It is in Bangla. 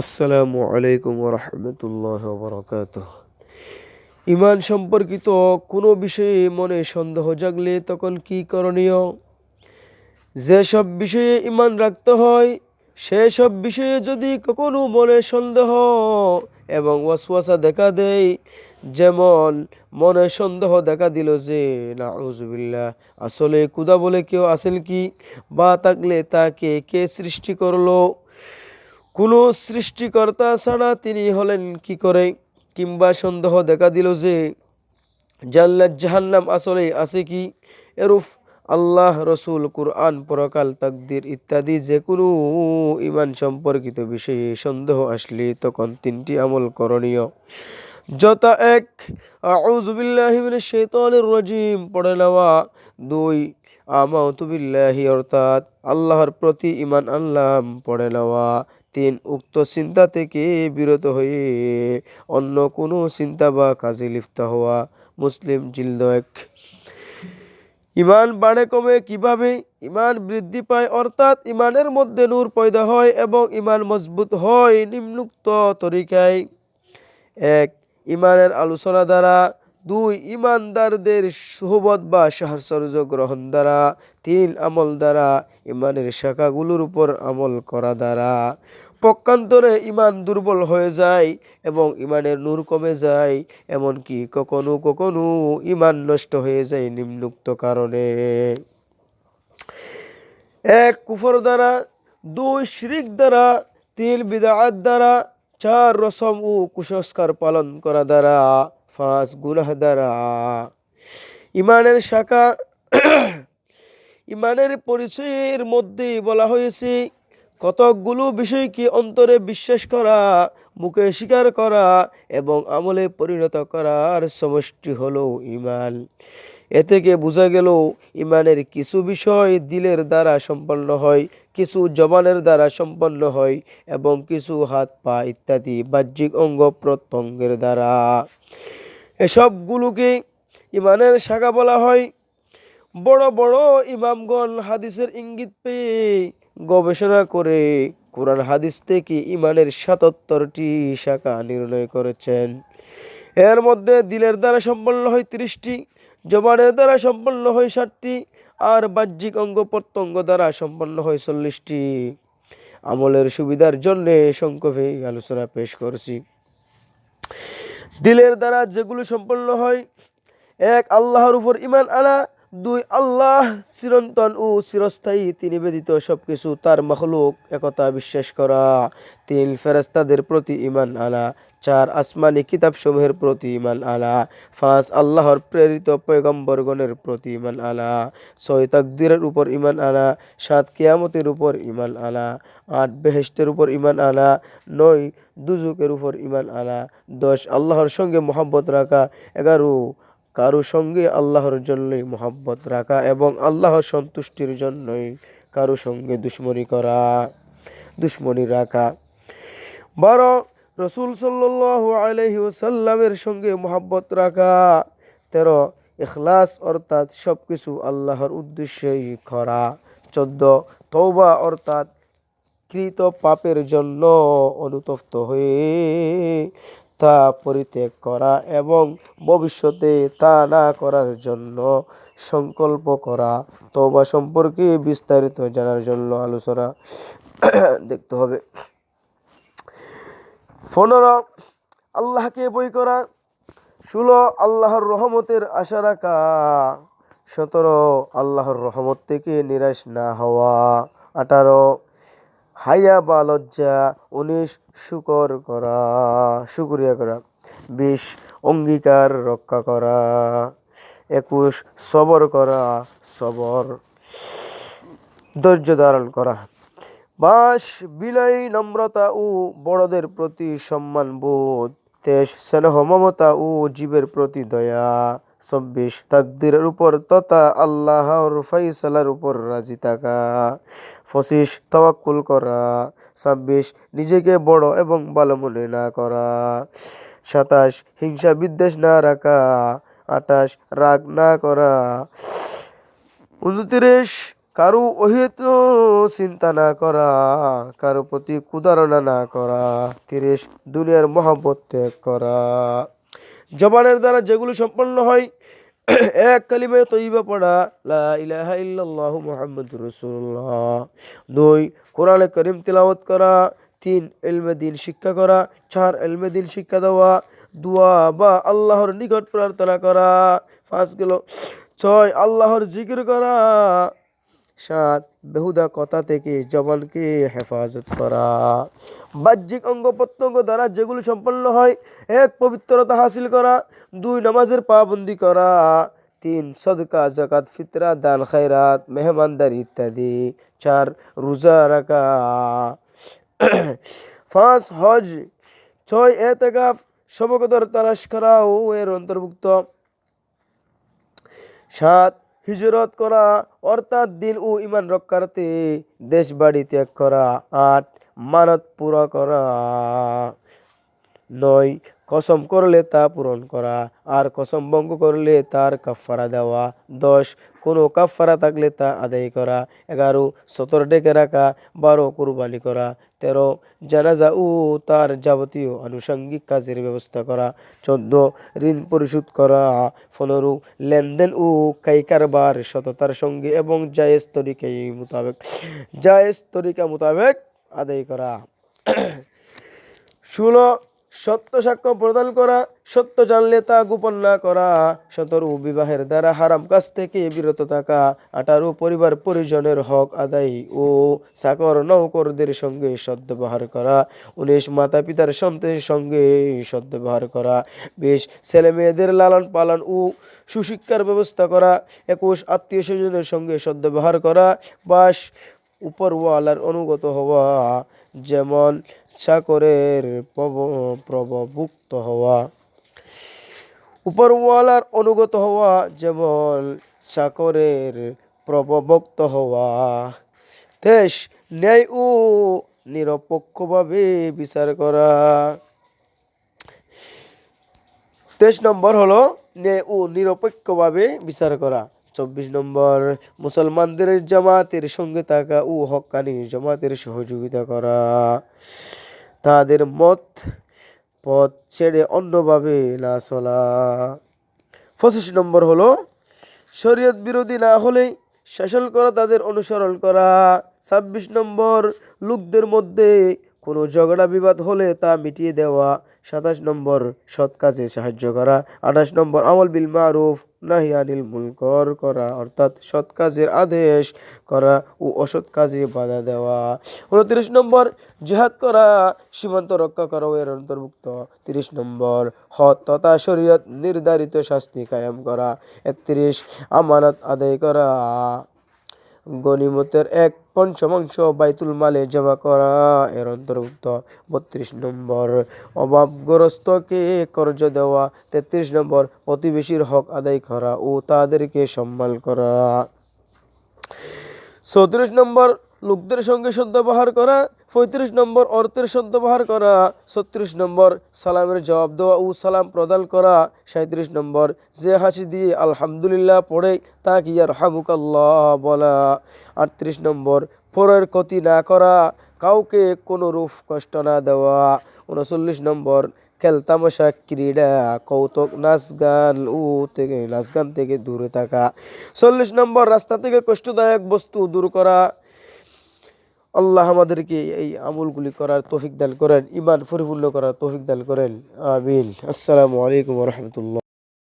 আসসালামু আলাইকুম রহমতুল্লাহ বরকাত ইমান সম্পর্কিত কোনো বিষয়ে মনে সন্দেহ জাগলে তখন কি করণীয়? যেসব বিষয়ে ইমান রাখতে হয়, সেসব বিষয়ে যদি কখনো মনে সন্দেহ এবং ওয়াসওয়াসা দেখা দেয়, যেমন মনে সন্দেহ দেখা দিল যে নাউজুবিল্লাহ আসলে কুদা বলে কেউ আছেন কি? বা থাকলে তাকে কে সৃষ্টি করল? কোনো সৃষ্টিকর্তা ছাড়া তিনি হলেন কি করে? কিংবা সন্দেহ দেখা দিল যে জান্নাত জাহান্নাম আসলে আছে কি? এরূপ আল্লাহ রসুল, কুরআন, পরকাল, তাকদির ইত্যাদি যে কোনো ইমান সম্পর্কিত বিষয়ে সন্দেহ আসলে তখন তিনটি আমল করণীয়। যথা এক আউজুবিল্লাহিমিনের শৈতানির রজিম, পড়ে নেওয়া। দুই আমাউতুবিল্লাহি অর্থাৎ আল্লাহর প্রতি ইমান আল্লাহ পড়ে নেওয়া। তিন উক্ত চিন্তা থেকে বিরত হয়ে অন্য কোনো চিন্তা বা কাজে লিপ্ত হওয়া মুসলিম জিল্দ এক। ইমান বাড়ে কমে কীভাবে? ইমান বৃদ্ধি পায় অর্থাৎ ইমানের মধ্যে নূর পয়দা হয় এবং ইমান মজবুত হয় নিম্নুক্ত তরিকায়। এক, ইমানের আলোচনা দ্বারা। দুই, ইমানদারদের সুহবত বা সাহচর্য গ্রহণ দ্বারা। তিন আমল দ্বারা, ইমানের শাখাগুলোর উপর আমল করা দ্বারা। পক্ষান্তরে ইমান দুর্বল হয়ে যায় এবং ইমানের নূর কমে যায়, এমনকি কখনো কখনো ইমান নষ্ট হয়ে যায় নিম্নুক্ত কারণে। এক, কুফর দ্বারা, দুই, শ্রিক দ্বারা, তিন বিদাত দ্বারা, চার, রসম ও কুসংস্কার পালন করা দ্বারা। পাঁচ, গুনাহ দ্বারা। ইমানের শাখা ইমানের পরিচয়ের মধ্যে বলা হয়েছে, কতকগুলো বিষয়কে অন্তরে বিশ্বাস করা, মুখে স্বীকার করা এবং আমলে পরিণত করার সমষ্টি হলো ইমান। এ থেকে বোঝা গেল, ইমানের কিছু বিষয় দিলের দ্বারা সম্পন্ন হয়, কিছু জবানের দ্বারা সম্পন্ন হয় এবং কিছু হাত পা ইত্যাদি বাহ্যিক অঙ্গ প্রত্যঙ্গের দ্বারা। এসবগুলোকে ইমানের শাখা বলা হয়। বড় বড় ইমামগণ হাদিসের ইঙ্গিত পেয়ে গবেষণা করে কোরআন হাদিস থেকে ইমানের সাতাত্তরটি শাখা নির্ণয় করেছেন। এর মধ্যে দিলের দ্বারা সম্পন্ন হয় তিরিশটি, জবানের দ্বারা সম্পন্ন হয় ষাটটি, আর বাহ্যিক অঙ্গ প্রত্যঙ্গ দ্বারা সম্পন্ন হয় চল্লিশটি। আমলের সুবিধার জন্যে সংক্ষেপে আলোচনা পেশ করছি। দিলের দ্বারা যেগুলো সম্পন্ন হয়, এক, আল্লাহর উপর ইমান আনা দুই আল্লাহ চিরন্তন ও চিরস্থায়ী, তিনি ব্যতীত সব কিছু তার মখলুক, একতা বিশ্বাস করা। তিন ফেরেস্তাদের প্রতি ইমান আনা। চার, আসমানি কিতাবসমূহের প্রতি ইমান আলা পাঁচ, আল্লাহর প্রেরিত পয়গম্বরগণের প্রতি ইমান আলা ছয়, তাকদিরের উপর ইমান আনা। সাত, কিয়ামতের উপর ইমান আনা। আট বেহেস্তের উপর ইমান আনা। নয় দুজুকের উপর ইমান আনা। দশ, আল্লাহর সঙ্গে মোহাব্বত রাখা। এগারো কারও সঙ্গে আল্লাহর জন্যই মোহাব্বত রাখা এবং আল্লাহর সন্তুষ্টির জন্যই কারও সঙ্গে দুশ্মনী করা, দুশ্মনী রাখা। বারো, রসুল সাল্লাহ আলহি ওসাল্লামের সঙ্গে মোহাব্বত রাখা। তেরো এখলাস অর্থাৎ সব কিছু আল্লাহর উদ্দেশ্যেই করা। চোদ্দ তৌবা অর্থাৎ কৃত পাপের জন্য অনুতপ্ত হয়ে তা পরিত্যাগ করা এবং ভবিষ্যতে তা না করার জন্য সংকল্প করা। তবা সম্পর্কে বিস্তারিত জানার জন্য আলোচনা দেখতে হবে। পনেরো, আল্লাহকে বই করা। ষোলো, আল্লাহর রহমতের আশা রাখা। সতেরো, আল্লাহর রহমত থেকে নিরাশ না হওয়া। আঠারো হাইয়া বা লজ্জা, উনিশ শুকর করা, শুক্রিয়া করা, বিশ অঙ্গীকার রক্ষা করা, একুশ সবর করা, সবর, ধৈর্য ধারণ করা। বাস বিলয় নম্রতা ও বড়দের প্রতি সম্মান বোধ তেইশ স্নেহ, মমতা ও জীবের প্রতি দয়া। চব্বিশ তাকদিরের উপর তথা আল্লাহর ফাইসালার উপর রাজি থাকা। পঁচিশ, তওয়াক্কুল করা। ছাব্বিশ, নিজেকে বড় এবং ভালো মনে না করা। সাতাশ, হিংসা বিদ্বেষ না রাখা। আঠাশ, রাগ না করা। উনত্রিশ, কারও অহিত চিন্তা না করা। কারও প্রতি কুদারণা না করা। তিরিশ, দুনিয়ার মহাব্বত ত্যাগ করা। জবানের দ্বারা যেগুলো সম্পন্ন হয়, এক কালিমে তৈবা পড়া, লা ইলাহা ইল্লাল্লাহু মুহাম্মাদুর রাসূলুল্লাহ। দুই, কোরআনে করিম তিলাওয়াত করা। তিন এলমে দিন শিক্ষা করা। চার এলমে দিন শিক্ষা দেওয়া। দোয়া বা আল্লাহর নিকট প্রার্থনা করা। পাঁচ গেল, ছয়, আল্লাহর জিকির করা। সাত, বেহুদা কথা থেকে জবানকে হেফাজত করা। বাহ্যিক অঙ্গ প্রত্যঙ্গ দ্বারা যেগুলো সম্পন্ন হয়, এক পবিত্রতা হাসিল করা। দুই, নামাজের পাবন্দি করা। তিন, সদকা জাকাত ফিতরা, দান, খায়রাত, মেহমানদারি ইত্যাদি। চার, রোজা রাখা। পাঁচ, হজ। ছয়, এতেকাফ, সবকদর তালাশ করা ও এর অন্তর্ভুক্ত। সাত হিজরত করা, অর্থাৎ দিন ও ইমান রক্ষার্থে দেশ বাড়ি ত্যাগ করা, আট, মানত পুরা করা, নয়, কসম করলে তা পূরণ করা, আর কসম ভঙ্গ করলে তার কাফারা দেওয়া, দশ, কোনো কাফারা থাকলে তা আদায় করা, এগারো, সতর ডেকে রাখা, বারো, কুরবানি করা তেরো জানাজা ও তার যাবতীয় আনুষঙ্গিক কাজের ব্যবস্থা করা। চোদ্দ, ঋণ পরিশোধ করা। পনেরো, লেনদেন ও কাই কারবার সততার সঙ্গে এবং জায়েজ তরিকা মোতাবেক, জায়েজ তরিকা মোতাবেক আদায় করা। ষোলো সত্য সাক্ষ্য প্রদান করা, সত্য জানলে তা গোপন না করা সতেরো বিবাহের দ্বারা হারাম কাজ থেকে বিরত থাকা, আঠারো পরিবার পরিজনের হক আদায় ও চাকর নৌকরদের সঙ্গে সদ্ব্যবহার করা, উনিশ মাতা পিতার সন্তানের সঙ্গে সদ্ব্যবহার করা, বিশ ছেলে মেয়েদের লালন পালন ও সুশিক্ষার ব্যবস্থা করা, একুশ আত্মীয় স্বজনের সঙ্গে সদ্ব্যবহার করা বাস উপরওয়ালার অনুগত হওয়া, যেমন চাকরের প্রব- প্রভুক্ত হওয়া। উপরওয়ালার অনুগত হওয়া যেমন চাকরের প্রভুক্ত হওয়া। দেশ, ন্যায় ও নিরপেক্ষভাবে বিচার করা। তেইশ নম্বর হলো ন্যায় ও নিরপেক্ষভাবে বিচার করা। চব্বিশ নম্বর, মুসলমানদের জামাতের সঙ্গে থাকা ও হক্কানি জামাতের সহযোগিতা করা। তাদের মত, পথ ছেড়ে অন্যভাবে না চলা। পঁচিশ নম্বর হলো, শরীয়ত বিরোধী না হলেই শাসন করা, তাদের অনুসরণ করা। ছাব্বিশ নম্বর, লোকদের মধ্যে কোনো ঝগড়া বিবাদ হলে তা মিটিয়ে দেওয়া, সাতাশ নম্বর সৎ কাজে সাহায্য করা, আঠাশ নম্বর আমল বিল মারুফ, নাহি আনিল মুনকর করা, অর্থাৎ সৎ কাজের আদেশ করা ও অসৎ কাজে বাধা দেওয়া। উনত্রিশ নম্বর, জিহাদ করা, সীমান্ত রক্ষা করা এর অন্তর্ভুক্ত। তিরিশ নম্বর হত তথা শরীয়ত নির্ধারিত শাস্তি কায়েম করা। একত্রিশ, আমানত আদায় করা। গনিমতের এক পঞ্চমাংশ বাইতুল মালে জমা করা। এর অন্তর্ভুক্ত বত্রিশ নম্বর। অভাবগ্রস্তকে কর্জ দেওয়া। তেত্রিশ নম্বর প্রতিবেশীর হক আদায় করা ও তাদেরকে সম্মান করা। চৌত্রিশ নম্বর, লোকদের সঙ্গে সদ্ব্যবহার করা। পঁয়ত্রিশ নম্বর অর্থের সদ্ব্যবহার করা, ছত্রিশ নম্বর সালামের জবাব দেওয়া ও সালাম প্রদান করা, সাঁত্রিশ নম্বর যে হাসি দিয়ে আলহামদুলিল্লাহ পড়ে তা কি আর হামুকাল্লাহ বলা, আটত্রিশ নম্বর পরের ক্ষতি না করা, কাউকে কোনো রূপ কষ্ট না দেওয়া, উনচল্লিশ নম্বর খেলতামশা ক্রীড়া, কৌতুক, নাচ গান ও থেকে, নাচ গান থেকে দূরে থাকা, চল্লিশ নম্বর রাস্তা থেকে কষ্টদায়ক বস্তু দূর করা আল্লাহ আমাদেরকে এই আমলগুলি করার তৌফিক দান করেন ইমান পরিপূর্ণ করার তৌফিক দান করেন। আমিন। আসসালামু আলাইকুম রহমতুল্লাহ।